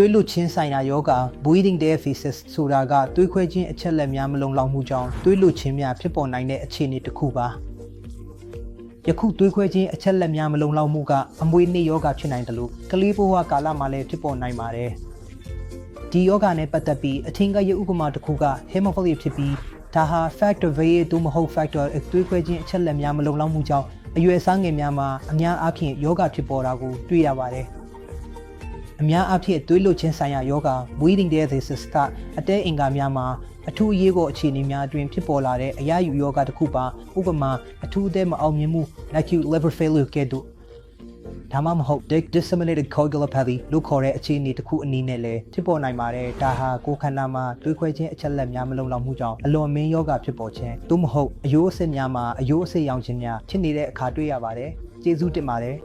သွေးလွတ်ချင်းဆိုင်ရာယောဂ bleeding diaphysis ဆိုတာကသွေးခွဲခြင်းအချက်လက်များမလုံလောက်မှုကြောင့်သွေးလွတ်ခြင်းများဖြစ်ပေါ်နိုင်တဲ့အခြေအနေတစ်ခုပါယခုသွေးခွဲခြင်းအချက်လက်များမလုံလောက်မှုကအမွေနှိယောဂဖြစ်နိုင်တယ်လို့ကလေးဘဝကာလမှာလည်းဖြစ်ပေါ်နိုင်ပါတယ်ဒီယောဂနဲ့ပတ်သက်ပြီးအထင်ကရဥပမာတစ်ခုက hemophilia ဖြစ်ပြီးဒါဟာ factor V သို့မဟုတ် factor သွေးခွဲခြင်းအချက်လက်များမလုံလောက်မှုကြောင့်အရွယ်စားငယ်များမှာအများအားဖြင့်ယောဂဖြစ်ပေါ်တာကိုတွေ့ရပါတယ် အများအားဖြင့်သွေးလွတ်ခြင်းဆိုင်ရာယောဂ bleeding diathesis ကအတဲအင်္ဂါများမှာအထူးအရေးပေါ်အခြေအနေများအတွင်းဖြစ်ပေါ်လာတဲ့အရာယူယောဂတစ်ခုပါဥပမာအထူးအသက်မအောင်မြင်မှု acute liver failure ကဲ့သို့ဒါမှမဟုတ် disseminated coagulopathy လို့ခေါ်တဲ့အခြေအနေတစ်ခုအနေနဲ့လည်းဖြစ်ပေါ်နိုင်ပါတယ်ဒါဟာကိုယ်ခန္ဓာမှာသွေးခွဲခြင်းအချက်လက်များမလုံလောက်မှုကြောင့်အလွန်မင်းယောဂဖြစ်ပေါ်ခြင်းသို့မဟုတ်အယိုးအဆစ်များမှာအယိုးအဆစ်ရောင်ခြင်းများဖြစ်နေတဲ့အခါတွေ့ရပါတယ်ကျေးဇူးတင်ပါတယ်